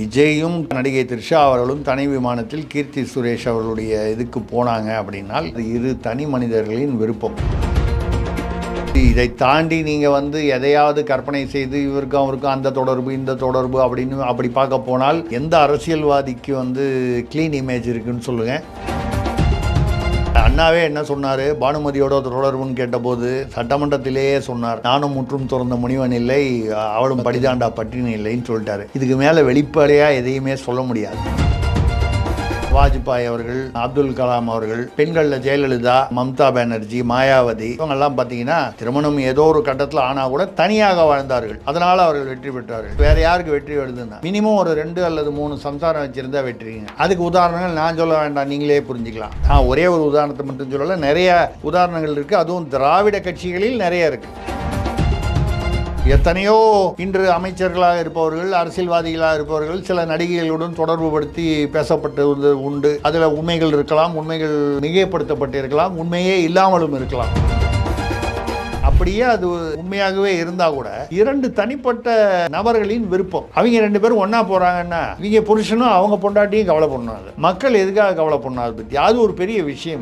விஜயும் நடிகை த்ரிஷா அவர்களும் தனி விமானத்தில் கீர்த்தி சுரேஷ் அவர்களுடைய இதுக்கு போனாங்க அப்படின்னால் அது இரு தனி மனிதர்களின் விருப்பம். இதை தாண்டி நீங்கள் வந்து எதையாவது கற்பனை செய்து இவருக்கும் அவருக்கும் அந்த தொடர்பு இந்த தொடர்பு அப்படின்னு அப்படி பார்க்க போனால் எந்த அரசியல்வாதிக்கு வந்து க்ளீன் இமேஜ் இருக்குன்னு சொல்லுங்கள் அண்ணாவே என்ன சொன்னார்? பானுமதியோட தொடர்புன்னு கேட்டபோது சட்டமன்றத்திலேயே சொன்னார் நானும் முற்றும் துறந்த முனிவன் இல்லை அவளும் படிதாண்டா பட்டினி இல்லைன்னு சொல்லிட்டாரு. இதுக்கு மேலே வெளிப்படையாக எதையுமே சொல்ல முடியாது. வாஜ்பாய் அவர்கள் அப்துல் கலாம் அவர்கள் பெண்களில் ஜெயலலிதா மம்தா பானர்ஜி மாயாவதி இவங்கெல்லாம் பார்த்தீங்கன்னா திருமணம் ஏதோ ஒரு கட்டத்தில் ஆனால் கூட தனியாக வாழ்ந்தார்கள். அதனால் அவர்கள் வெற்றி பெற்றார்கள். வேற யாருக்கு வெற்றி வருதுன்னா மினிமம் ஒரு ரெண்டு அல்லது மூணு சம்சாரம் வச்சிருந்தா வெற்றிங்க அதுக்கு உதாரணங்கள் நான் சொல்ல வேண்டாம் நீங்களே புரிஞ்சுக்கலாம். நான் ஒரே ஒரு உதாரணத்தை மட்டும் சொல்லலை நிறைய உதாரணங்கள் இருக்குது அதுவும் திராவிட கட்சிகளில் நிறைய இருக்குது எத்தனையோ இன்று அமைச்சர்களாக இருப்பவர்கள் அரசியல்வாதிகளாக இருப்பவர்கள் சில நடிகைகளுடன் தொடர்பு படுத்தி பேசப்பட்டது உண்டு. அதில் உண்மைகள் இருக்கலாம் உண்மைகள் மிகைப்படுத்தப்பட்டிருக்கலாம் உண்மையே இல்லாமலும் இருக்கலாம். அப்படியே அது உண்மையாகவே இருந்தா கூட இரண்டு தனிப்பட்ட நபர்களின் விருப்பம். அவங்க ரெண்டு பேரும் ஒன்னா போறாங்கன்னா இவங்க புருஷனும் அவங்க பொண்டாட்டியும் கவலை பண்ணாது. மக்கள் எதுக்காக கவலை பண்ணாது பத்தி? அது ஒரு பெரிய விஷயம்.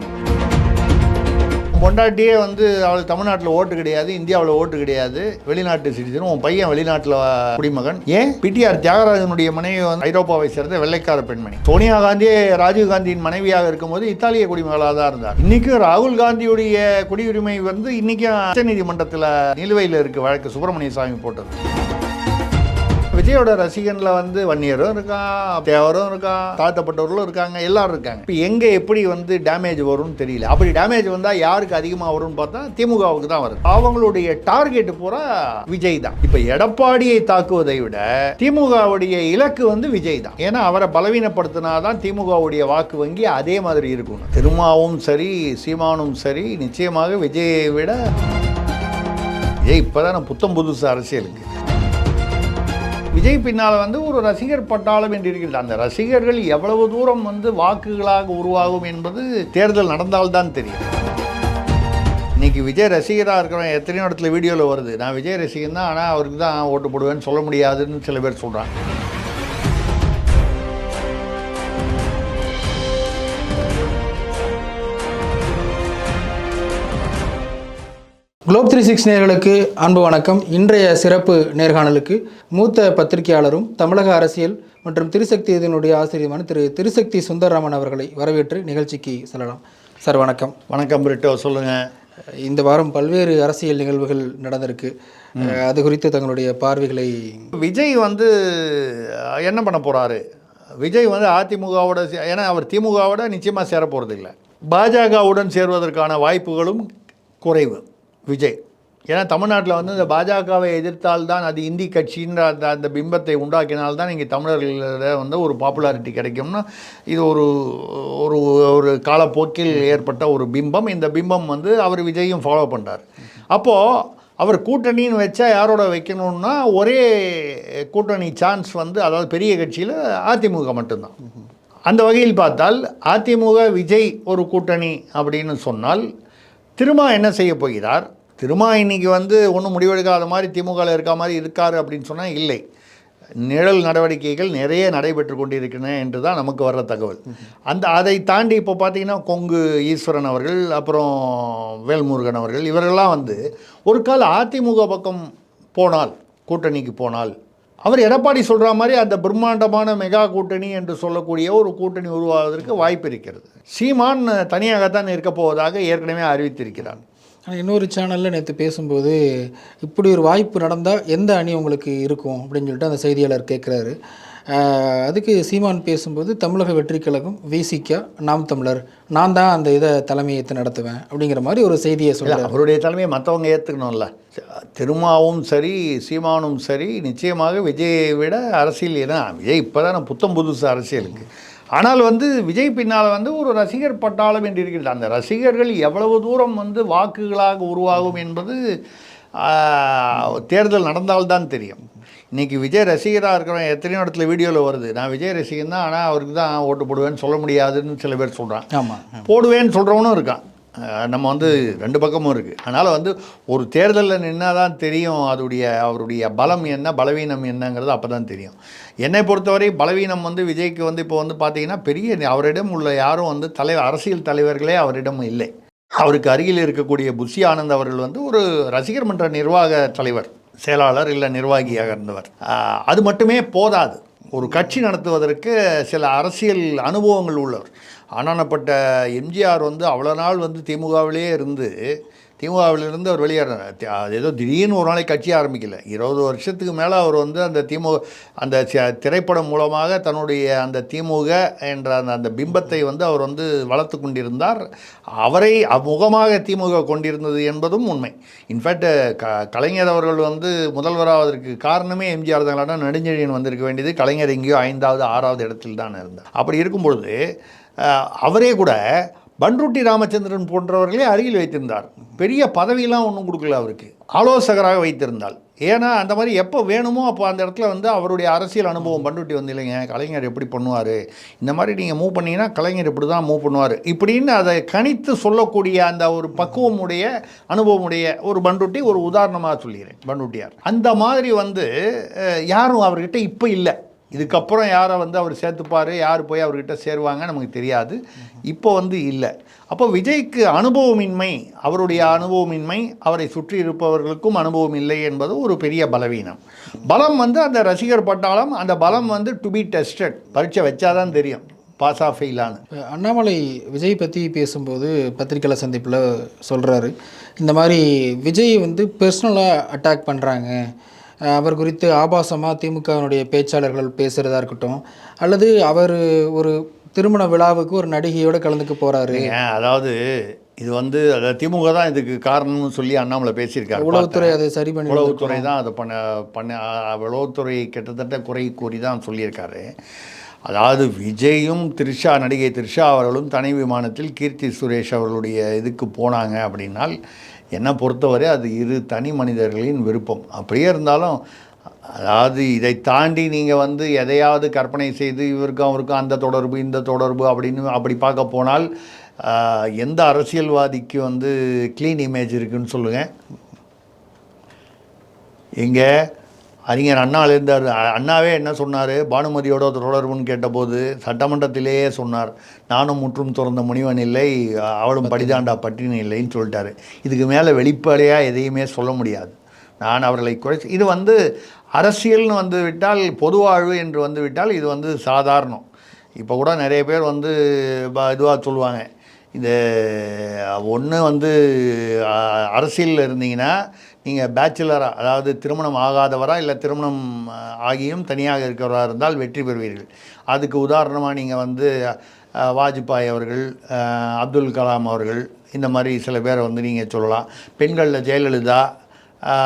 பொண்டாட்டியே வந்து அவளுக்கு தமிழ்நாட்டில் ஓட்டு கிடையாது இந்தியாவில் ஓட்டு கிடையாது. வெளிநாட்டு சிட்டிசன் உன் பையன் வெளிநாட்டில் குடிமகன். ஏன்? பிடிஆர் தியாகராஜனுடைய மனைவி வந்து ஐரோப்பாவை சேர்ந்த வெள்ளைக்கார பெண்மணி. சோனியா காந்தியே ராஜீவ் காந்தியின் மனைவியாக இருக்கும்போது இத்தாலிய குடிமகளாக தான் இருந்தார். இன்னைக்கும் ராகுல் காந்தியுடைய குடியுரிமை வந்து இன்னைக்கும் உச்சநீதிமன்றத்தில் நிலுவையில் இருக்கு வழக்கு சுப்பிரமணிய சாமி போட்டது. விஜயோட ரசிகனில் வந்து வன்னியரும் இருக்கான் தேவரும் இருக்கான் தாழ்த்தப்பட்டவர்களும் இருக்காங்க எல்லாரும் இருக்காங்க. இப்போ எங்கே எப்படி வந்து டேமேஜ் வரும்னு தெரியல. அப்படி டேமேஜ் வந்தால் யாருக்கு அதிகமாக வரும்னு பார்த்தா திமுகவுக்கு தான் வருது. அவங்களுடைய டார்கெட் பூரா விஜய் தான். இப்போ எடப்பாடியை தாக்குவதை விட திமுகவுடைய இலக்கு வந்து விஜய் தான். ஏன்னா அவரை பலவீனப்படுத்தினா தான் திமுகவுடைய வாக்கு வங்கி அதே மாதிரி இருக்கும். திருமாவும் சரி சீமானும் சரி நிச்சயமாக விஜயை விட விஜய் இப்போதான் புத்தம் புதுசு அரசியலுக்கு. விஜய் பின்னால் வந்து ஒரு ரசிகர் பட்டாளம் என்று இருக்கிறது. அந்த ரசிகர்கள் எவ்வளவு தூரம் வந்து வாக்குகளாக உருவாகும் என்பது தேர்தல் நடந்தால்தான் தெரியும். இன்னைக்கு விஜய் ரசிகராக இருக்கிறவன் எத்தனையோ இடத்துல வீடியோவில் வருது. நான் விஜய் ரசிகன் தான் ஆனால் அவருக்கு தான் ஓட்டு போடுவேன்னு சொல்ல முடியாதுன்னு சில பேர் சொல்கிறாங்க குளோப் த்ரீ சிக்ஸ் நேர்களுக்கு அன்பு வணக்கம். இன்றைய சிறப்பு நேர்காணலுக்கு மூத்த பத்திரிகையாளரும் தமிழக அரசியல் மற்றும் திருசக்தி இதனுடைய ஆசிரியருமான திரு திருசக்தி சுந்தரராமன் அவர்களை வரவேற்று நிகழ்ச்சிக்கு செல்லலாம். சார் வணக்கம். வணக்கம் பிரிட்டோ சொல்லுங்கள் இந்த வாரம் பல்வேறு அரசியல் நிகழ்வுகள் நடந்திருக்கு. அது குறித்து தங்களுடைய பார்வைகளை விஜய் வந்து என்ன பண்ண போகிறாரு விஜய் வந்து அதிமுகவோட ஏன்னா அவர் திமுகவோட நிச்சயமாக சேர போகிறது இல்லை பாஜகவுடன் சேர்வதற்கான வாய்ப்புகளும் குறைவு. விஜய். ஏன்னா தமிழ்நாட்டில் வந்து இந்த பாஜகவை எதிர்த்தால்தான் அது இந்தி கட்சின்ற அந்த அந்த பிம்பத்தை உண்டாக்கினால்தான் இங்கே தமிழர்களிட வந்து ஒரு பாப்புலாரிட்டி கிடைக்கும்னா இது ஒரு ஒரு ஒரு காலப்போக்கில் ஏற்பட்ட ஒரு பிம்பம். இந்த பிம்பம் வந்து அவர் விஜயும் ஃபாலோ பண்ணுறார் அப்போது அவர் கூட்டணின்னு வச்சா யாரோட வைக்கணும்னா ஒரே கூட்டணி சான்ஸ் வந்து அதாவது பெரிய கட்சியில் அதிமுக மட்டும்தான். அந்த வகையில் பார்த்தால் அதிமுக விஜய் ஒரு கூட்டணி அப்படின்னு சொன்னால் திரும்ப என்ன செய்ய போகிறார்? திருமா இன்னைக்கு வந்து ஒன்றும் முடிவெடுக்காத மாதிரி திமுகவில் இருக்க மாதிரி இருக்கார் அப்படின்னு சொன்னால் இல்லை. நிழல் நடவடிக்கைகள் நிறைய நடைபெற்று கொண்டிருக்கின்றன என்று தான் நமக்கு வர்ற தகவல். அந்த அதை தாண்டி இப்போ பார்த்தீங்கன்னா கொங்கு ஈஸ்வரன் அவர்கள் அப்புறம் வேல்முருகன் அவர்கள் இவர்கள்லாம் வந்து ஒரு கால அதிமுக பக்கம் போனால் கூட்டணிக்கு போனால் அவர் எடப்பாடி சொல்கிற மாதிரி அந்த பிரம்மாண்டமான மெகா கூட்டணி என்று சொல்லக்கூடிய ஒரு கூட்டணி உருவாவதற்கு வாய்ப்பு இருக்கிறது. சீமான் தனியாகத்தான் இருக்கப் போவதாக ஏற்கனவே அறிவித்திருக்கிறார் ஆனால் இன்னொரு சேனலில் நேற்று பேசும்போது இப்படி ஒரு வாய்ப்பு நடந்தால் எந்த அணி உங்களுக்கு இருக்கும்? அப்படின்னு சொல்லிட்டு அந்த செய்தியாளர் கேட்குறாரு அதுக்கு சீமான் பேசும்போது தமிழக வெற்றி கழகம் விசிகா நாம் தமிழர். நான் தான் அந்த இதை தலைமையேற்று நடத்துவேன். அப்படிங்கிற மாதிரி ஒரு செய்தியை சொல்ல அவருடைய தலைமையை மற்றவங்க ஏற்றுக்கணும்ல திருமாவும் சரி சீமானும் சரி நிச்சயமாக விஜயை விட அரசியல் ஏன்னா விஜய் இப்போ தான் புத்தம் புதுசு அரசியலுக்கு. ஆனால் வந்து விஜய் பின்னால் வந்து ஒரு ரசிகர் பட்டாளம் என்று இருக்கிறது. அந்த ரசிகர்கள் எவ்வளவு தூரம் வந்து வாக்குகளாக உருவாகும் என்பது தேர்தல் நடந்தால்தான் தெரியும். இன்னைக்கு விஜய் ரசிகராக இருக்கிறவன் எத்தனையோ இடத்துல வீடியோவில் வருது. நான் விஜய் ரசிகன் தான் ஆனால் அவருக்கு தான் ஓட்டு போடுவேன்னு சொல்ல முடியாதுன்னு சில பேர் சொல்கிறான் ஆமாம் போடுவேன்னு சொல்கிறவனும் இருக்கான். நம்ம வந்து ரெண்டு பக்கமும் இருக்குது அதனால் வந்து ஒரு தேர்தலில் நின்னா தான் தெரியும் அதோடைய அவருடைய பலம் என்ன பலவீனம் என்னங்கிறது அப்போ தான் தெரியும். என்னை பொறுத்தவரை பலவீனம் வந்து விஜய்க்கு வந்து இப்போ வந்து பார்த்தீங்கன்னா பெரிய அவரிடம் உள்ள யாரும் வந்து தலைவர் அரசியல் தலைவர்களே அவரிடம் இல்லை. அவருக்கு அருகில் இருக்கக்கூடிய புஷி ஆனந்த் அவர்கள் வந்து ஒரு ரசிகர் மன்ற நிர்வாக தலைவர் செயலாளர் இல்லை நிர்வாகியாக இருந்தவர். அது மட்டுமே போதாது. ஒரு கட்சி நடத்துவதற்கு சில அரசியல் அனுபவங்கள் உள்ளவர். ஆனானப்பட்ட எம்ஜிஆர் வந்து அவ்வளோ நாள் வந்து திமுகவிலேயே இருந்து திமுகவிலிருந்து அவர் வெளியேறினார். அது ஏதோ திடீர்னு ஒரு நாளைக்கு கட்சி ஆரம்பிக்கல. இருபது வருஷத்துக்கு மேலே அவர் வந்து அந்த திமுக அந்த திரைப்படம் மூலமாக தன்னுடைய அந்த திமுக என்ற அந்த அந்த பிம்பத்தை வந்து அவர் வந்து வளர்த்து கொண்டிருந்தார். அவரை அமுகமாக திமுக கொண்டிருந்தது என்பதும் உண்மை. இன்ஃபேக்ட் க கலைஞர் அவர்கள் வந்து முதல்வராவதற்கு காரணமே எம்ஜிஆர் தான். நெடுஞ்செழியன் வந்திருக்க வேண்டியது கலைஞர் எங்கேயோ ஐந்தாவது ஆறாவது இடத்தில் தான் இருந்தார். அப்படி இருக்கும் பொழுது அவரே கூட பன்ருட்டி ராமச்சந்திரன் போன்றவர்களே அருகில் வைத்திருந்தார். பெரிய பதவியெல்லாம் ஒன்றும் கொடுக்கல அவருக்கு. ஆலோசகராக வைத்திருந்தால் ஏன்னா அந்த மாதிரி எப்போ வேணுமோ அப்போ அந்த இடத்துல வந்து அவருடைய அரசியல் அனுபவம் பண்ருட்டி வந்து இல்லைங்க கலைஞர் எப்படி பண்ணுவார்? இந்த மாதிரி நீங்கள் மூவ் பண்ணீங்கன்னா கலைஞர் இப்படி தான் மூவ் பண்ணுவார். இப்படின்னு அதை கணித்து சொல்லக்கூடிய அந்த ஒரு பக்குவமுடைய அனுபவமுடைய ஒரு பண்ருட்டி ஒரு உதாரணமாக சொல்லிடுறேன் பண்ருட்டியார். அந்த மாதிரி வந்து யாரும் அவர்கிட்ட இப்போ இல்லை. இதுக்கப்புறம் யாரை வந்து அவர் சேர்த்துப்பார் யார் போய் அவர்கிட்ட சேருவாங்க நமக்கு தெரியாது. இப்போ வந்து இல்லை. அப்போ விஜய்க்கு அனுபவமின்மை அவருடைய அனுபவமின்மை அவரை சுற்றி இருப்பவர்களுக்கும் அனுபவம் இல்லை என்பது ஒரு பெரிய பலவீனம். பலம் வந்து அந்த ரசிகர் பட்டாளம் அந்த பலம் வந்து டு பி டெஸ்டட் பரீட்சை வச்சாதான் தெரியும் பாஸ் ஆஃப் ஃபெயிலானு அண்ணாமலை விஜய் பற்றி பேசும்போது பத்திரிகையாளர் சந்திப்பில் சொல்கிறாரு இந்த மாதிரி விஜய் வந்து பர்சனலாக அட்டாக் பண்ணுறாங்க அவர் குறித்து ஆபாசமாக திமுகவினுடைய பேச்சாளர்கள் பேசுகிறதா இருக்கட்டும் அல்லது அவர் ஒரு திருமண விழாவுக்கு ஒரு நடிகையோடு கலந்துக்க போகிறாரு அதாவது இது வந்து அதாவது திமுக தான் இதுக்கு காரணம்னு சொல்லி அண்ணாமலை பேசியிருக்காரு. உளவுத்துறை அதை சரி பண்ணி உளவுத்துறை தான் அதை பண்ண பண்ண உளவுத்துறை கிட்டத்தட்ட குறை கூறி தான் சொல்லியிருக்காரு. அதாவது விஜயும் த்ரிஷா நடிகை த்ரிஷா அவர்களும் தனி விமானத்தில் கீர்த்தி சுரேஷ் அவர்களுடைய இதுக்கு போனாங்க அப்படின்னால் என்னை பொறுத்தவரை அது இரு தனி மனிதர்களின் விருப்பம். அப்படியே இருந்தாலும் அதாவது இதை தாண்டி நீங்கள் வந்து எதையாவது கற்பனை செய்து இவருக்கும் அவருக்கும் அந்த தொடர்பு இந்த தொடர்பு அப்படின்னு அப்படி பார்க்க போனால் எந்த அரசியல்வாதிக்கு வந்து க்ளீன் இமேஜ் இருக்குன்னு சொல்லுங்கள் இங்கே அறிஞர் அண்ணா இருந்தார் அண்ணாவே என்ன சொன்னார்? பானுமதியோட தொடர்புன்னு கேட்டபோது சட்டமன்றத்திலேயே சொன்னார். நானும் முற்றும் திறந்த முனிவன் இல்லை அவளும் படிதாண்டா பட்டினி இல்லைன்னு சொல்லிட்டாரு. இதுக்கு மேலே வெளிப்படையாக எதையுமே சொல்ல முடியாது. நான் அவர்களை குறைச்சி இது வந்து அரசியல்னு வந்து விட்டால் பொதுவாழ்வு என்று வந்து விட்டால் இது வந்து சாதாரணம். இப்போ கூட நிறைய பேர் வந்து இதுவாக சொல்லுவாங்க. இந்த ஒன்று வந்து அரசியலில் இருந்தீங்கன்னா நீங்கள் பேச்சுலராக அதாவது திருமணம் ஆகாதவராக இல்லை திருமணம் ஆகியும் தனியாக இருக்கிறவராக இருந்தால் வெற்றி பெறுவீர்கள். அதுக்கு உதாரணமாக நீங்கள் வந்து வாஜ்பாய் அவர்கள் அப்துல் கலாம் அவர்கள் இந்த மாதிரி சில பேரை வந்து நீங்கள் சொல்லலாம். பெண்களில் ஜெயலலிதா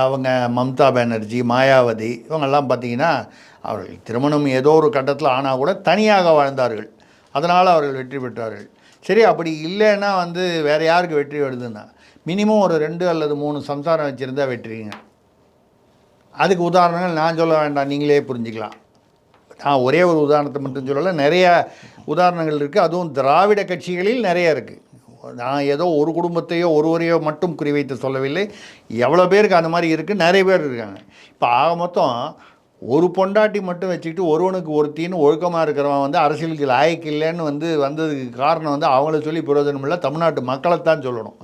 அவங்க மம்தா பானர்ஜி மாயாவதி இவங்கெல்லாம் பார்த்தீங்கன்னா அவர்கள் திருமணம் ஏதோ ஒரு கட்டத்தில் ஆனால் கூட தனியாக வாழ்ந்தார்கள். அதனால் அவர்கள் வெற்றி பெற்றார்கள். சரி அப்படி இல்லைன்னா வந்து வேறு யாருக்கு வெற்றி வருதுன்னா? மினிமம் ஒரு ரெண்டு அல்லது மூணு சம்சாரம் வச்சுருந்தா வெற்றிங்க அதுக்கு உதாரணங்கள் நான் சொல்ல வேண்டாம் நீங்களே புரிஞ்சுக்கலாம். நான் ஒரே ஒரு உதாரணத்தை மட்டும் சொல்லலை நிறைய உதாரணங்கள் இருக்குது அதுவும் திராவிட கட்சிகளில் நிறைய இருக்குது நான் ஏதோ ஒரு குடும்பத்தையோ ஒருவரையோ மட்டும் குறிவைத்து சொல்லவில்லை. எவ்வளோ பேருக்கு அந்த மாதிரி இருக்குது நிறைய பேர் இருக்காங்க. இப்போ ஆக மொத்தம் ஒரு பொண்டாட்டி மட்டும் வச்சுக்கிட்டு ஒருவனுக்கு ஒருத்தின்னு ஒழுக்கமாக இருக்கிறவன் வந்து அரசியலுக்கு லாய்க்கு இல்லைன்னு வந்து வந்ததுக்கு காரணம் வந்து அவங்கள சொல்லி பிரயோஜனம் இல்லை. தமிழ்நாட்டு மக்களைத்தான் சொல்லணும்.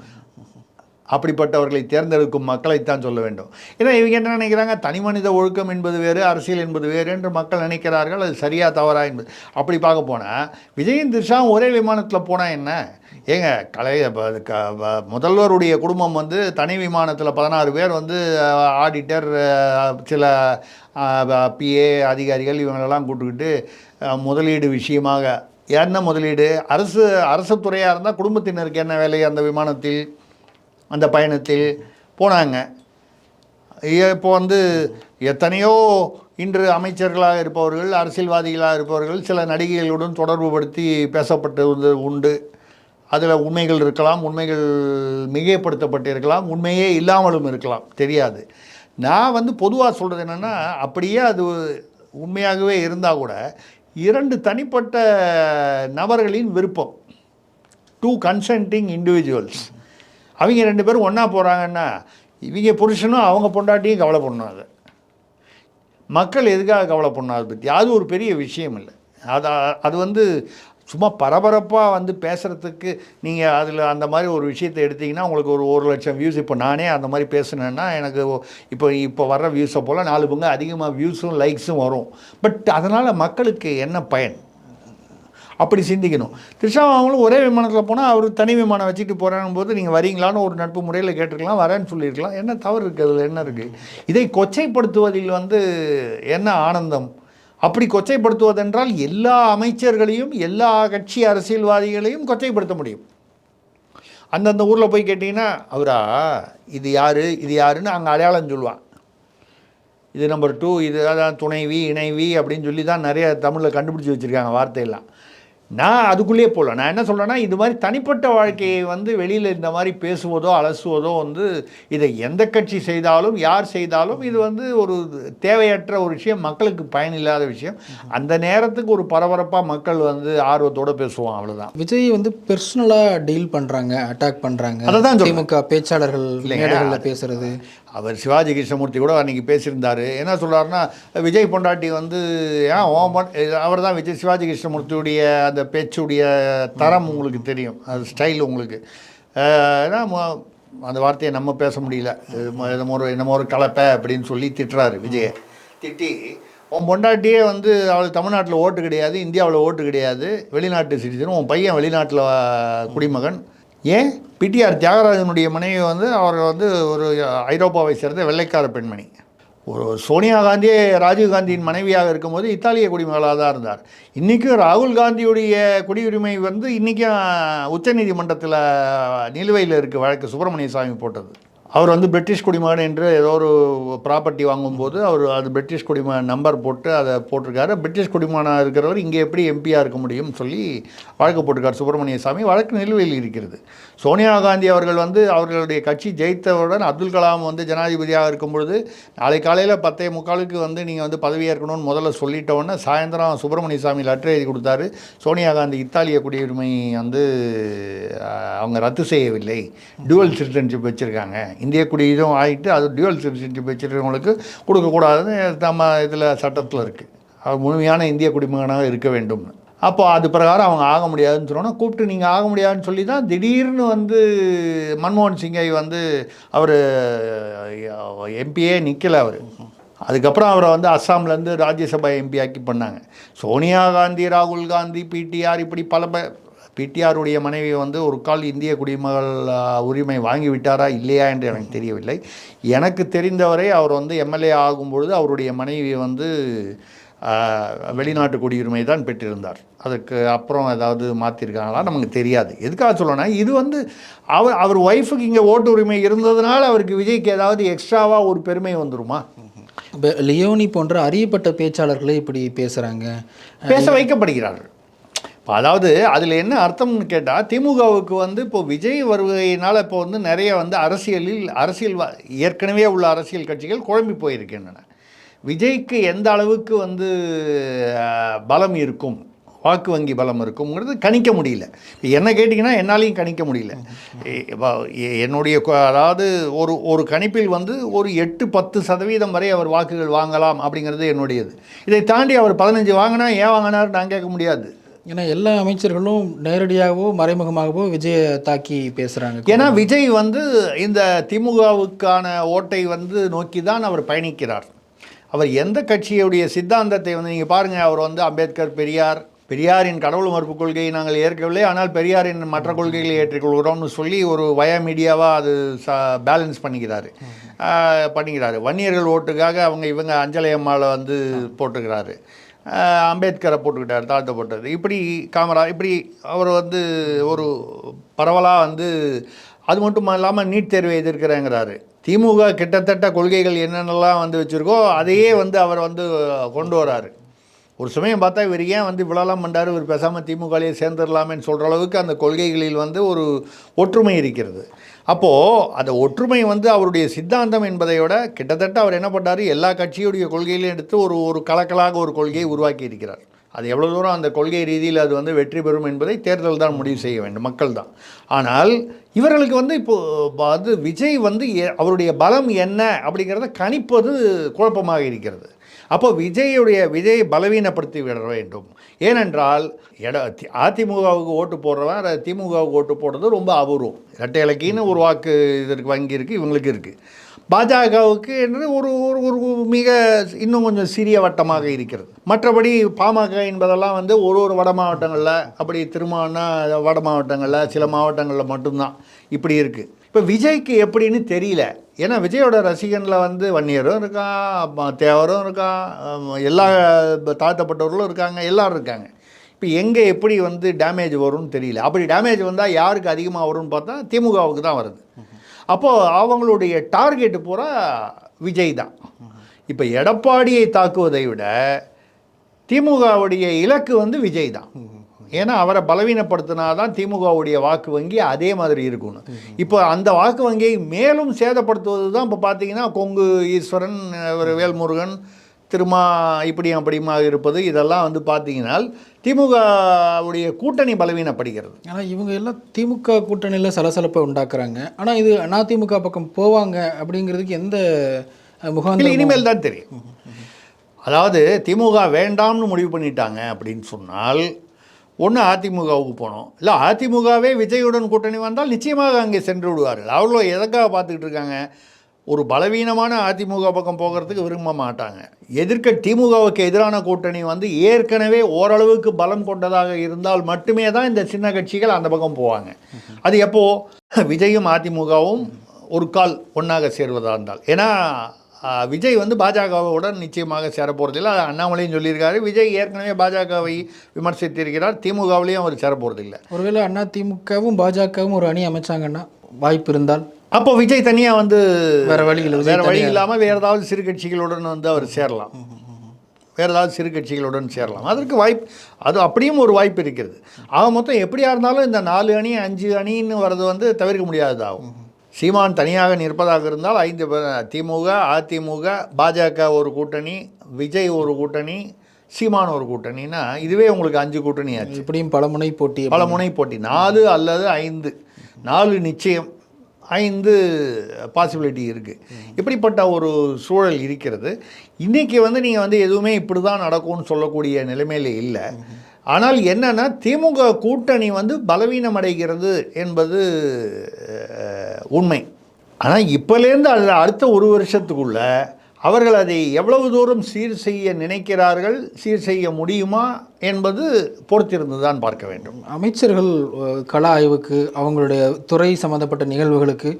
அப்படிப்பட்டவர்களை தேர்ந்தெடுக்கும் மக்களைத்தான் சொல்ல வேண்டும். ஏன்னா இவங்க என்ன நினைக்கிறாங்க? தனி மனித ஒழுக்கம் என்பது வேறு அரசியல் என்பது வேறு என்று மக்கள் நினைக்கிறார்கள். அது சரியாக தவறா என்பது. அப்படி பார்க்க போனால் விஜயன் திரிஷாவும் ஒரே விமானத்தில் போனால் என்ன? ஏங்க கலை முதல்வருடைய குடும்பம் வந்து தனி விமானத்தில் பதினாறு பேர் வந்து ஆடிட்டர் சில பிஏ அதிகாரிகள் இவங்களெல்லாம் கூட்டுக்கிட்டு முதலீடு விஷயமாக. என்ன முதலீடு? அரசு அரசு துறையாக இருந்தால் குடும்பத்தினருக்கு என்ன வேலை அந்த விமானத்தில்? அந்த பயணத்தில் போனாங்க. இப்போ வந்து எத்தனையோ இன்று அமைச்சர்களாக இருப்பவர்கள் அரசியல்வாதிகளாக இருப்பவர்கள் சில நடிகைகளுடன் தொடர்பு படுத்தி பேசப்பட்டது உண்டு. அதில் உண்மைகள் இருக்கலாம் உண்மைகள் மிகைப்படுத்தப்பட்டிருக்கலாம் உண்மையே இல்லாமலும் இருக்கலாம் தெரியாது. நான் வந்து பொதுவாக சொல்கிறது என்னென்னா அப்படியே அது உண்மையாகவே இருந்தால் கூட இரண்டு தனிப்பட்ட நபர்களின் விருப்பம் டூ கன்சென்டிங் இண்டிவிஜுவல்ஸ் அவங்க ரெண்டு பேரும் ஒன்றா போகிறாங்கன்னா இவங்க புருஷனும் அவங்க பொண்டாட்டியும் கவலை பண்ணணும் மக்கள் எதுக்காக கவலை பண்ணணும் அதை பற்றி அது ஒரு பெரிய விஷயம் இல்லை. அது அது வந்து சும்மா பரபரப்பாக வந்து பேசுகிறதுக்கு நீங்கள் அதில் அந்த மாதிரி ஒரு விஷயத்தை எடுத்திங்கன்னா உங்களுக்கு ஒரு ஒரு லட்சம் வியூஸ் இப்போ நானே அந்த மாதிரி பேசுனேன்னா எனக்கு இப்போ இப்போ வர்ற வியூஸை போல் நாலு பங்கு அதிகமாக வியூஸும் லைக்ஸும் வரும். பட் அதனால் மக்களுக்கு என்ன பயன்? அப்படி சிந்திக்கணும். த்ரிஷா அவங்களும் ஒரே விமானத்தில் போனால் அவர் தனி விமானம் வச்சுட்டு போகிறான் போது நீங்கள் வரீங்களான்னு ஒரு நட்பு முறையில் கேட்டிருக்கலாம் வரேன்னு சொல்லியிருக்கலாம். என்ன தவறு இருக்குது அதில் என்ன இருக்குது இதை கொச்சைப்படுத்துவதில் வந்து என்ன ஆனந்தம்? அப்படி கொச்சைப்படுத்துவதென்றால் எல்லா அமைச்சர்களையும் எல்லா கட்சி அரசியல்வாதிகளையும் கொச்சைப்படுத்த முடியும். அந்தந்த ஊரில் போய் கேட்டிங்கன்னா அவரா இது யார் இது யாருன்னு அங்கே அடையாளம் சொல்லுவான். இது நம்பர் டூ இது அதான் துணைவி இணைவி அப்படின்னு சொல்லி தான் நிறைய தமிழில் கண்டுபிடிச்சி வச்சுருக்காங்க வார்த்தையெல்லாம். நான் அதுக்குள்ளேயே போகல. நான் என்ன சொல்கிறேன்னா இது மாதிரி தனிப்பட்ட வாழ்க்கையை வந்து வெளியில் இந்த மாதிரி பேசுவதோ அலசுவதோ வந்து இதை எந்த கட்சி செய்தாலும் யார் செய்தாலும் இது வந்து ஒரு தேவையற்ற ஒரு விஷயம் மக்களுக்கு பயனில்லாத விஷயம். அந்த நேரத்துக்கு ஒரு பரபரப்பாக மக்கள் வந்து ஆர்வத்தோடு பேசுவோம் அவ்வளோதான் விஜய் வந்து பர்சனலாக டீல் பண்ணுறாங்க அட்டாக் பண்ணுறாங்க அதைதான் சொல்றேன். திமுக பேச்சாளர்கள் பேசுறது. அவர் சிவாஜி கிருஷ்ணமூர்த்தி கூட அன்றைக்கி பேசியிருந்தார். என்ன சொல்கிறாருன்னா விஜய் பொண்டாட்டி வந்து ஏன் ஓ அவர் தான் விஜய் சிவாஜி கிருஷ்ணமூர்த்தியுடைய அந்த பேச்சுடைய தரம் உங்களுக்கு தெரியும். அது ஸ்டைல் உங்களுக்கு. ஏன்னா அந்த வார்த்தையை நம்ம பேச முடியல. என்னமோ ஒரு என்னமோ ஒரு கலப்பை அப்படின்னு சொல்லி திட்டுறாரு விஜயை. திட்டி உன் பொண்டாட்டியே வந்து அவளுக்கு தமிழ்நாட்டில் ஓட்டு கிடையாது இந்தியாவில் ஓட்டு கிடையாது வெளிநாட்டு சிட்டிசன் உன் பையன் வெளிநாட்டில் குடிமகன் ஏன்? பிடிஆர் தியாகராஜனுடைய மனைவி வந்து அவர் வந்து ஒரு ஐரோப்பாவை சேர்ந்த வெள்ளைக்கார பெண்மணி. ஒரு சோனியா காந்தியே ராஜீவ் காந்தியின் மனைவியாக இருக்கும்போது இத்தாலிய குடிமகளாக தான் இருந்தார். இன்றைக்கும் ராகுல் காந்தியுடைய குடியுரிமை வந்து இன்றைக்கும் உச்சநீதிமன்றத்தில் நிலுவையில் இருக்குது வழக்கு சுப்பிரமணிய சாமி போட்டது. அவர் வந்து பிரிட்டிஷ் குடிமகன் என்று ஏதோ ஒரு ப்ராப்பர்ட்டி வாங்கும்போது அவர் அது பிரிட்டிஷ் குடிமகன் நம்பர் போட்டு அதை போட்டிருக்காரு. பிரிட்டிஷ் குடிமகனாக இருக்கிறவர் இங்கே எப்படி எம்பியாக இருக்க முடியும்னு சொல்லி வழக்கு போட்டிருக்கார் சுப்பிரமணிய சாமி. வழக்கு நிலுவையில் இருக்கிறது. சோனியா காந்தி அவர்கள் வந்து அவர்களுடைய கட்சி ஜெயித்தவுடன் அப்துல் கலாம் வந்து ஜனாதிபதியாக இருக்கும் பொழுது நாளை காலையில் பத்தே முக்காலுக்கு வந்து நீங்கள் வந்து பதவியேற்கணும்னு முதல்ல சொல்லிட்ட சாயந்தரம் சுப்பிரமணிய சாமி லெட்டர் எழுதி கொடுத்தாரு. சோனியா காந்தி இத்தாலிய குடியுரிமை வந்து அவங்க ரத்து செய்யவில்லை. டுவல் சிட்டிசன்ஷிப் வச்சுருக்காங்க. இந்திய குடியும் ஆகிட்டு அது டியூவல் சிட்டிசன்ஷிப் வச்சுருக்கவங்களுக்கு கொடுக்கக்கூடாதுன்னு நம்ம இதில் சட்டத்தில் இருக்குது அது முழுமையான இந்திய குடிமகனாக இருக்க வேண்டும்னு அப்போ அது பிரகாரம் அவங்க ஆக முடியாதுன்னு சொன்னோன்னா கூப்பிட்டு நீங்கள் ஆக முடியாதுன்னு சொல்லி தான் திடீர்னு வந்து மன்மோகன் சிங்கை வந்து அவர் எம்பியே நிற்கலை அவர். அதுக்கப்புறம் அவரை வந்து அஸ்ஸாம்லேருந்து ராஜ்யசபா எம்பி ஆக்கி பண்ணாங்க. சோனியா காந்தி ராகுல் காந்தி பிடிஆர் இப்படி பல ப பிடிஆருடைய மனைவி வந்து ஒரு கால் இந்திய குடிமகள் உரிமை வாங்கி விட்டாரா இல்லையா என்று எனக்கு தெரியவில்லை. எனக்கு தெரிந்தவரை அவர் வந்து எம்எல்ஏ ஆகும்பொழுது அவருடைய மனைவி வந்து வெளிநாட்டு குடியுரிமை தான் பெற்றிருந்தார். அதுக்கு அப்புறம் ஏதாவது மாற்றிருக்காங்களா நமக்கு தெரியாது. எதுக்காக சொல்லணும்னா இது வந்து அவர் அவர் ஒய்ஃபுக்கு இங்கே ஓட்டு உரிமை இருந்ததுனால அவருக்கு விஜய்க்கு ஏதாவது எக்ஸ்ட்ராவாக ஒரு பெருமை வந்துருமா? இப்ப லியோனி போன்ற அறியப்பட்ட பேச்சாளர்களே இப்படி பேசுகிறாங்க பேச வைக்கப்படுகிறார்கள். இப்போ அதாவது அதில் என்ன அர்த்தம்னு கேட்டால் திமுகவுக்கு வந்து இப்போ விஜய் வருகையினால் இப்போ வந்து நிறைய வந்து அரசியலில் அரசியல் ஏற்கனவே உள்ள அரசியல் கட்சிகள் குழம்பி போயிருக்கின்றன. விஜய்க்கு எந்த அளவுக்கு வந்து பலம் இருக்கும் வாக்கு வங்கி பலம் இருக்குங்கிறது கணிக்க முடியல. இப்ப என்ன கேட்டிங்கன்னா என்னாலையும் கணிக்க முடியல. எ- என்னுடைய அதாவது ஒரு ஒரு கணிப்பில் வந்து ஒரு எட்டு பத்து சதவீதம் வரை அவர் வாக்குகள் வாங்கலாம் அப்படிங்கிறது என்னுடையது. இதை தாண்டி அவர் பதினஞ்சு வாங்கினா ஏன் வாங்கினார் நான் கேட்க முடியாது. ஏன்னா எல்லா அமைச்சர்களும் நேரடியாகவோ மறைமுகமாகவோ விஜயை தாக்கி பேசுகிறாங்க ஏன்னா விஜய் வந்து இந்த திமுகவுக்கான ஓட்டை வந்து நோக்கி தான் அவர் பயணிக்கிறார். அவர் எந்த கட்சியுடைய சித்தாந்தத்தை வந்து நீங்கள் பாருங்கள் அவர் வந்து அம்பேத்கர் பெரியார் பெரியாரின் கடவுள் மறுப்பு கொள்கையை நாங்கள் ஏற்கவில்லை ஆனால் பெரியாரின் மற்ற கொள்கைகளை ஏற்றுக்கொள்கிறோம்னு சொல்லி ஒரு வய மீடியாவாக அது ச பேலன்ஸ் பண்ணிக்கிறாரு. பண்ணிக்கிறாரு. வன்னியர்கள் ஓட்டுக்காக அவங்க இவங்க அஞ்சலி அம்மாவை வந்து போட்டுக்கிறாரு. அம்பேத்கரை போட்டுக்கிட்டார் தாழ்த்தப்பட்டது இப்படி காமரா இப்படி அவர் வந்து ஒரு பரவலாக வந்து அது மட்டும் இல்லாமல் நீட் தேர்வை எதிர்க்கிறேங்கிறாரு. திமுக கிட்டத்தட்ட கொள்கைகள் என்னென்னலாம் வந்து வச்சுருக்கோ அதையே வந்து அவர் வந்து கொண்டு வராரு. ஒரு சமயம் பார்த்தா இவர் ஏன் வந்து இவ்வளோலாம் பண்ணார் இவர் பேசாமல் திமுகலையே சேர்ந்துடலாமேன்னு சொல்கிற அளவுக்கு அந்த கொள்கைகளில் வந்து ஒரு ஒற்றுமை இருக்கிறது. அப்போது அந்த ஒற்றுமை வந்து அவருடைய சித்தாந்தம் என்பதை விட கிட்டத்தட்ட அவர் என்ன பண்ணார்? எல்லா கட்சியுடைய கொள்கையிலையும் எடுத்து ஒரு ஒரு கலக்கலாக ஒரு கொள்கையை உருவாக்கி இருக்கிறார். அது எவ்வளோ தூரம் அந்த கொள்கை ரீதியில் அது வந்து வெற்றி பெறும் என்பதை தேர்தல் தான் முடிவு செய்ய வேண்டும் மக்கள் தான். ஆனால் இவர்களுக்கு வந்து இப்போது அது விஜய் வந்து எ- அவருடைய பலம் என்ன அப்படிங்கிறத கணிப்பது குழப்பமாக இருக்கிறது. அப்போ விஜயுடைய விஜயை பலவீனப்படுத்தி விட வேண்டும். ஏனென்றால் எட அதிமுகவுக்கு ஓட்டு போடுறவன் திமுகவுக்கு ஓட்டு போடுறது ரொம்ப அபூர்வம். இரட்டை இலக்கின்னு ஒரு வாக்கு இதற்கு வங்கி இருக்குது இவங்களுக்கு இருக்குது பாஜகவுக்கு என்று ஒரு ஒரு ஒரு மிக இன்னும் கொஞ்சம் சிறிய வட்டமாக இருக்கிறது. மற்றபடி பாமக என்பதெல்லாம் வந்து ஒரு ஒரு வட மாவட்டங்களில் அப்படி திருமானா வட மாவட்டங்களில் சில மாவட்டங்களில் மட்டும்தான். இப்படி இருக்குது இப்போ விஜய்க்கு எப்படின்னு தெரியல. ஏன்னா விஜயோட ரசிகனில் வந்து வன்னியரும் இருக்கான் தேவரும் இருக்கான் எல்லா தாழ்த்தப்பட்டவர்களும் இருக்காங்க எல்லோரும் இருக்காங்க. இப்போ எங்கே எப்படி வந்து டேமேஜ் வரும்னு தெரியல. அப்படி டேமேஜ் வந்தால் யாருக்கு அதிகமாக வரும்னு பார்த்தா திமுகவுக்கு தான் வருது. அப்போது அவங்களுடைய டார்கெட்டு பூரா விஜய் தான். இப்போ எடப்பாடியை தாக்குவதை விட திமுகவுடைய இலக்கு வந்து விஜய் தான். ஏன்னா அவரை பலவீனப்படுத்தினா தான் திமுகவுடைய வாக்கு வங்கி அதே மாதிரி இருக்கணும். இப்போ அந்த வாக்கு வங்கியை மேலும் சேதப்படுத்துவது தான் இப்போ பார்த்தீங்கன்னா கொங்கு ஈஸ்வரன் வேல்முருகன் திருமா இப்படியும் அப்படியுமா இருப்பது இதெல்லாம் வந்து பார்த்தீங்கன்னா திமுகவுடைய கூட்டணி பலவீனப்படுகிறது. ஆனால் இவங்க எல்லாம் திமுக கூட்டணியில் சலசலப்பை உண்டாக்குறாங்க. ஆனால் இது அதிமுக பக்கம் போவாங்க அப்படிங்கிறதுக்கு எந்த முகாந்திரமும் இனிமேல் தான் தெரியும். அதாவது திமுக வேண்டாம்னு முடிவு பண்ணிட்டாங்க அப்படின்னு சொன்னால் ஒன்று அதிமுகவுக்கு போனோம். இல்லை அதிமுகவே விஜயுடன் கூட்டணி வந்தால் நிச்சயமாக அங்கே சென்று விடுவார்கள். அவ்வளோ எதற்காக பார்த்துக்கிட்டு இருக்காங்க? ஒரு பலவீனமான அதிமுக பக்கம் போகிறதுக்கு விரும்ப மாட்டாங்க. எதிர்க்க திமுகவுக்கு எதிரான கூட்டணி வந்து ஏற்கனவே ஓரளவுக்கு பலம் கொண்டதாக இருந்தால் மட்டுமே தான் இந்த சின்ன கட்சிகள் அந்த பக்கம் போவாங்க. அது எப்போது விஜயும் அதிமுகவும் ஒரு கால் ஒன்றாக சேர்வதாக இருந்தால். ஏன்னா விஜய் வந்து பாஜகவுடன் நிச்சயமாக சேர போகிறதில்ல அண்ணாமலையும் சொல்லியிருக்காரு. விஜய் ஏற்கனவே பாஜகவை விமர்சித்திருக்கிறார். திமுகவிலையும் அவர் சேர போகிறதில்ல ஒருவேளை அண்ணா திமுகவும் பாஜகவும் ஒரு அணி அமைச்சாங்கன்னா வாய்ப்பு இருந்தால்? அப்போ விஜய் தனியாக வந்து வேற வழி இல்லை வேற வழி இல்லாமல் வேறு ஏதாவது சிறு கட்சிகளுடன் வந்து அவர் சேரலாம். வேறு ஏதாவது சிறு கட்சிகளுடன் சேரலாம். அதற்கு வாய்ப்பு அது அப்படியும் ஒரு வாய்ப்பு இருக்கிறது. ஆக மொத்தம் எப்படியா இருந்தாலும் இந்த நாலு அணி அஞ்சு அணின்னு வர்றது வந்து தவிர்க்க முடியாததாகும். சீமான் தனியாக நிற்பதாக இருந்தால் ஐந்து திமுக அதிமுக பாஜக ஒரு கூட்டணி விஜய் ஒரு கூட்டணி சீமான் ஒரு கூட்டணின்னா இதுவே உங்களுக்கு அஞ்சு கூட்டணி ஆச்சு. இப்படியும் பல முனை போட்டி பல முனை போட்டி. நாலு அல்லது ஐந்து. நாலு நிச்சயம். ஐந்து பாசிபிலிட்டி இருக்குது இப்படிப்பட்ட ஒரு சூழல் இருக்கிறது. இன்றைக்கி வந்து நீங்கள் வந்து எதுவுமே இப்படி தான் நடக்கும்னு சொல்லக்கூடிய நிலைமையில் இல்லை. ஆனால் என்னன்னா திமுக கூட்டணி வந்து பலவீனமடைகிறது என்பது உண்மை. ஆனால் இப்போலேருந்து அது அடுத்த ஒரு வருஷத்துக்குள்ள அவர்கள் அதை எவ்வளவு தூரம் சீர் செய்ய நினைக்கிறார்கள் சீர் செய்ய முடியுமா என்பது பொறுத்திருந்து தான் பார்க்க வேண்டும். அமைச்சர்கள் கள ஆய்வுக்கு அவங்களுடைய துறை சம்பந்தப்பட்ட நிகழ்வுகளுக்கு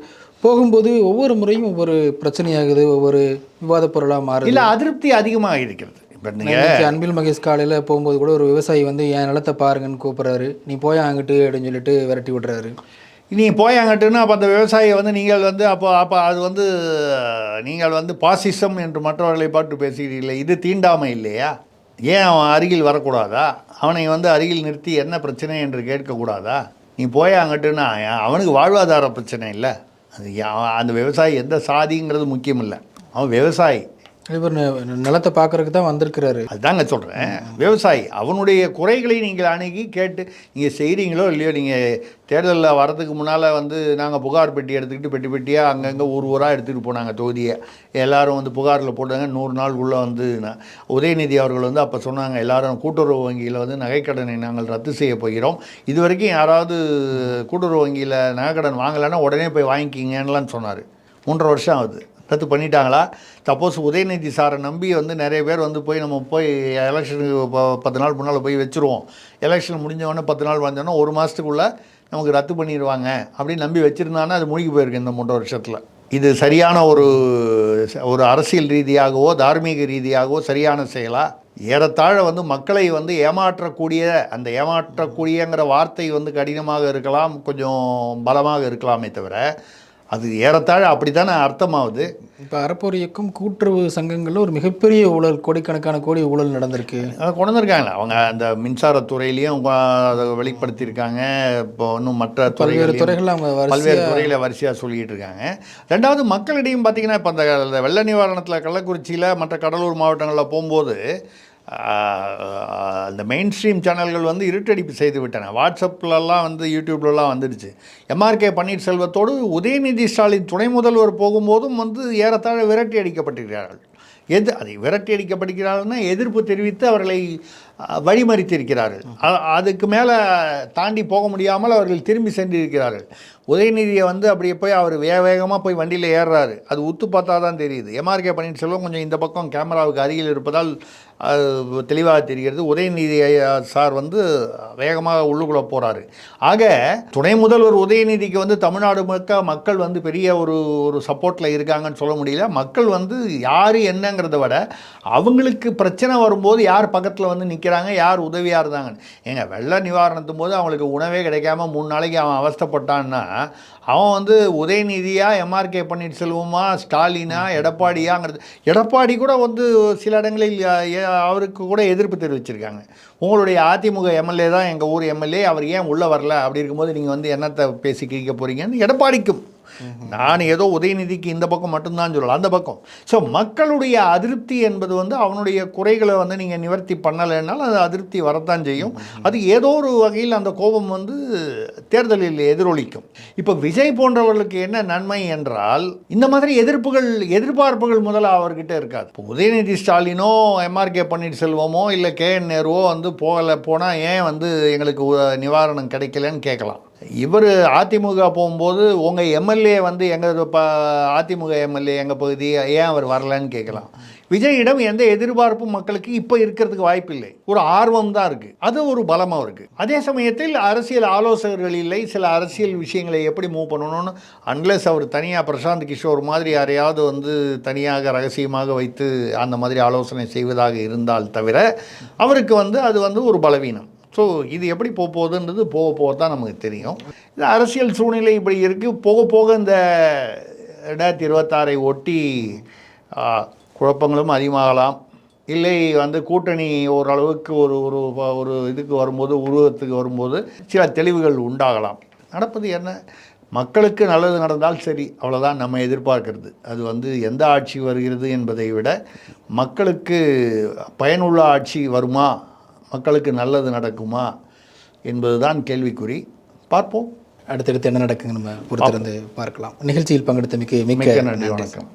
போகும்போது ஒவ்வொரு முறையும் ஒவ்வொரு பிரச்சனையாகுது ஒவ்வொரு விவாதப் பொருளாக மாறுது. இல்லை அதிருப்தி அதிகமாக இருக்கிறது. இப்போ நீங்கள் இன்னைக்கு அன்பில் மகேஷ் காலையில் போகும்போது கூட ஒரு விவசாயி வந்து என் நிலத்தை பாருங்கன்னு கூப்பிட்றாரு. நீ போய் அங்கிட்டு அப்படின்னு சொல்லிட்டு விரட்டி விடுறாரு. நீ போயாங்கட்டுன்னா அப்போ அந்த விவசாயியை வந்து நீங்கள் வந்து அப்போ அப்போ அது வந்து நீங்கள் வந்து பாசிசம் என்று மற்றவர்களை பார்த்து பேசுகிறீர்களே இது தீண்டாமை இல்லையா? ஏன் அவன் அருகில் வரக்கூடாதா? அவனை வந்து அருகில் நிறுத்தி என்ன பிரச்சனை என்று கேட்கக்கூடாதா? நீ போயாங்கட்டுன்னா அவனுக்கு வாழ்வாதார பிரச்சனை இல்லை. அது அந்த விவசாயி எந்த சாதிங்கிறது முக்கியம் இல்லை அவன் விவசாயி. இவர் நிலத்தை பார்க்கறதுக்கு தான் வந்திருக்கிறாரு. அதுதாங்க சொல்கிறேன் விவசாயி அவனுடைய குறைகளை நீங்கள் அணுகி கேட்டு நீங்கள் செய்கிறீங்களோ இல்லையோ நீங்கள் தேர்தலில் வரதுக்கு முன்னால் வந்து நாங்கள் புகார் பெட்டி எடுத்துக்கிட்டு பெட்டி பெட்டியாக அங்கங்கே ஊர் ஊராக எடுத்துகிட்டு போனாங்க தொகுதியை. எல்லாரும் வந்து புகாரில் போட்டாங்க நூறு நாள் உள்ளே வந்து நான் உதயநிதி அவர்கள் வந்து அப்போ சொன்னாங்க எல்லாரும் கூட்டுறவு வங்கியில் வந்து நகைக்கடனை நாங்கள் ரத்து செய்ய போகிறோம். இது வரைக்கும் யாராவது கூட்டுறவு வங்கியில் நகைக்கடன் வாங்கலைன்னா உடனே போய் வாங்கிக்கிங்கன்னுலாம் சொன்னார். மூன்றரை வருஷம் ஆகுது. ரத்து பண்ணிட்டாங்களா? சப்போஸ் உதயநிதி சாரை நம்பி வந்து நிறைய பேர் வந்து போய் நம்ம போய் எலெக்ஷனுக்கு பத்து நாள் முன்னால் போய் வச்சுருவோம். எலெக்ஷன் முடிஞ்சவொடனே பத்து நாள் வந்தோன்னா ஒரு மாதத்துக்குள்ளே நமக்கு ரத்து பண்ணிடுவாங்க அப்படின்னு நம்பி வச்சுருந்தானே அது மூழ்கி போயிருக்கு இந்த மூன்று வருஷத்தில். இது சரியான ஒரு ஒரு அரசியல் ரீதியாகவோ தார்மீக ரீதியாகவோ சரியான செயலா? ஏறத்தாழ வந்து மக்களை வந்து ஏமாற்றக்கூடிய அந்த ஏமாற்றக்கூடியங்கிற வார்த்தை வந்து கடினமாக இருக்கலாம் கொஞ்சம் பலமாக இருக்கலாமே தவிர அது ஏறத்தாழ அப்படி தானே அர்த்தமாகுது? இப்போ அறப்போர் இயக்கம் கூட்டுறவு சங்கங்களில் ஒரு மிகப்பெரிய ஊழல் கோடிக்கணக்கான கோடி ஊழல் நடந்திருக்கு. கொண்டு வந்திருக்காங்களே அவங்க அந்த மின்சாரத்துறையிலையும் அதை வெளிப்படுத்தியிருக்காங்க. இப்போ இன்னும் மற்ற பல்வேறு துறைகளையும் துறைகள் அவங்க பல்வேறு துறையில் வரிசையாக சொல்லிட்டு இருக்காங்க ரெண்டாவது மக்களிடையும் பார்த்தீங்கன்னா இப்போ அந்த வெள்ள நிவாரணத்தில் கள்ளக்குறிச்சியில் மற்ற கடலூர் மாவட்டங்களில் போகும்போது அந்த மெயின் ஸ்ட்ரீம் சேனல்கள் வந்து இருட்டடிப்பு செய்து விட்டன. வாட்ஸ்அப்லலாம் வந்து யூடியூப்லலாம் வந்துடுச்சு. எம்ஆர்கே பன்னீர்செல்வத்தோடு உதயநிதி ஸ்டாலின் துணை முதல்வர் போகும்போதும் வந்து ஏறத்தாழ விரட்டி அடிக்கப்பட்டிருக்கிறார்கள். எது அதை விரட்டி அடிக்கப்படுகிறார்கள்னா எதிர்ப்பு தெரிவித்து அவர்களை வழிமறித்திருக்கிறார்கள். அதுக்கு மேலே தாண்டி போக முடியாமல் அவர்கள் திரும்பி சென்றிருக்கிறார்கள். உதயநிதியை வந்து அப்படியே போய் அவர் வேக வேகமாக போய் வண்டியில் ஏறுறாரு. அது உத்து பார்த்தா தான் தெரியுது எம்ஆர்கே பன்னீர்செல்வம் கொஞ்சம் இந்த பக்கம் கேமராவுக்கு அருகில் இருப்பதால் அது தெளிவாக தெரிகிறது. உதயநிதி சார் வந்து வேகமாக உள்ளுக்குள்ளே போகிறாரு ஆக துணை முதல்வர் உதயநிதிக்கு வந்து தமிழ்நாடு முழுக்க மக்கள் வந்து பெரிய ஒரு ஒரு சப்போர்ட்டில் இருக்காங்கன்னு சொல்ல முடியல. மக்கள் வந்து யார் என்னங்கிறத விட அவங்களுக்கு பிரச்சனை வரும்போது யார் பக்கத்தில் வந்து நிற்கிறாங்க யார் உதவியாக இருந்தாங்கன்னு. ஏங்க வெள்ள நிவாரணத்தும் போது அவங்களுக்கு உணவே கிடைக்காம மூணு நாளைக்கு அவன் அவஸ்தப்பட்டான்னா அவன் வந்து உதயநிதியா எம்ஆர்கே பன்னீர்செல்வமா ஸ்டாலினா எடப்பாடியாங்கிறது. எடப்பாடி கூட வந்து சில இடங்களில் அவருக்கு கூட எதிர்ப்பு தெரிவிச்சிருக்காங்க. உங்களுடைய அதிமுக எம்எல்ஏ தான் எங்கள் ஊர் எம்எல்ஏ அவர் ஏன் உள்ளே வரல? அப்படி இருக்கும்போது நீங்கள் வந்து என்னத்தை பேசி கேட்க போகிறீங்கன்னு எடப்பாடிக்கும். நான் ஏதோ உதயநிதிக்கு இந்த பக்கம் மட்டும்தான் சொல்லலாம் அந்த பக்கம். ஸோ மக்களுடைய அதிருப்தி என்பது வந்து அவனுடைய குறைகளை வந்து நீங்கள் நிவர்த்தி பண்ணலைன்னாலும் அது அதிருப்தி வரத்தான் செய்யும். அது ஏதோ ஒரு வகையில் அந்த கோபம் வந்து தேர்தலில் எதிரொலிக்கும். இப்போ விஜய் போன்றவர்களுக்கு என்ன நன்மை என்றால் இந்த மாதிரி எதிர்ப்புகள் எதிர்பார்ப்புகள் முதல்ல அவர்கிட்ட இருக்காது. இப்போ உதயநிதி ஸ்டாலினோ எம்ஆர்கே பன்னீர்செல்வமோ இல்லை கே என் நேருவோ வந்து போகலை போனால் ஏன் வந்து எங்களுக்கு நிவாரணம் கிடைக்கலன்னு கேட்கலாம். இவர் அதிமுக போகும்போது உங்கள் எம்எல்ஏ வந்து எங்கள் ப அதிமுக எம்எல்ஏ எங்கள் பகுதி ஏன் அவர் வரலன்னு கேட்கலாம். விஜயிடம் எந்த எதிர்பார்ப்பும் மக்களுக்கு இப்போ இருக்கிறதுக்கு வாய்ப்பில்லை ஒரு ஆர்வம் தான் இருக்குது அது ஒரு பலமாக இருக்குது அதே சமயத்தில் அரசியல் ஆலோசகர்கள் இல்லை. சில அரசியல் விஷயங்களை எப்படி மூவ் பண்ணணும்னு அன்லெஸ் அவர் தனியாக பிரசாந்த் கிஷோர் மாதிரி யாரையாவது வந்து தனியாக ரகசியமாக வைத்து அந்த மாதிரி ஆலோசனை செய்வதாக இருந்தால் தவிர அவருக்கு வந்து அது வந்து ஒரு பலவீனம். ஸோ இது எப்படி போக போகுதுன்றது போக போக தான் நமக்கு தெரியும். இந்த அரசியல் சூழ்நிலை இப்படி இருக்குது போக போக இந்த ரெண்டாயிரத்தி இருபத்தாறை ஒட்டி குழப்பங்களும் அதிகமாகலாம். இல்லை வந்து கூட்டணி ஓரளவுக்கு ஒரு ஒரு ஒரு இதுக்கு வரும்போது உருவத்துக்கு வரும்போது சில தெளிவுகள் உண்டாகலாம். நடப்பது என்ன? மக்களுக்கு நல்லது நடந்தால் சரி அவ்வளோதான் நம்ம எதிர்பார்க்கிறது. அது வந்து எந்த ஆட்சி வருகிறது என்பதை விட மக்களுக்கு பயனுள்ள ஆட்சி வருமா மக்களுக்கு நல்லது நடக்குமா என்பதுதான் கேள்விக்குறி. பார்ப்போம். அடுத்தடுத்து என்ன நடக்குங்க நம்ம பொறுத்திருந்து பார்க்கலாம். நிகழ்ச்சியில் பங்கெடுத்தமைக்கு மிக்க மிக்க நன்றி. வணக்கம்.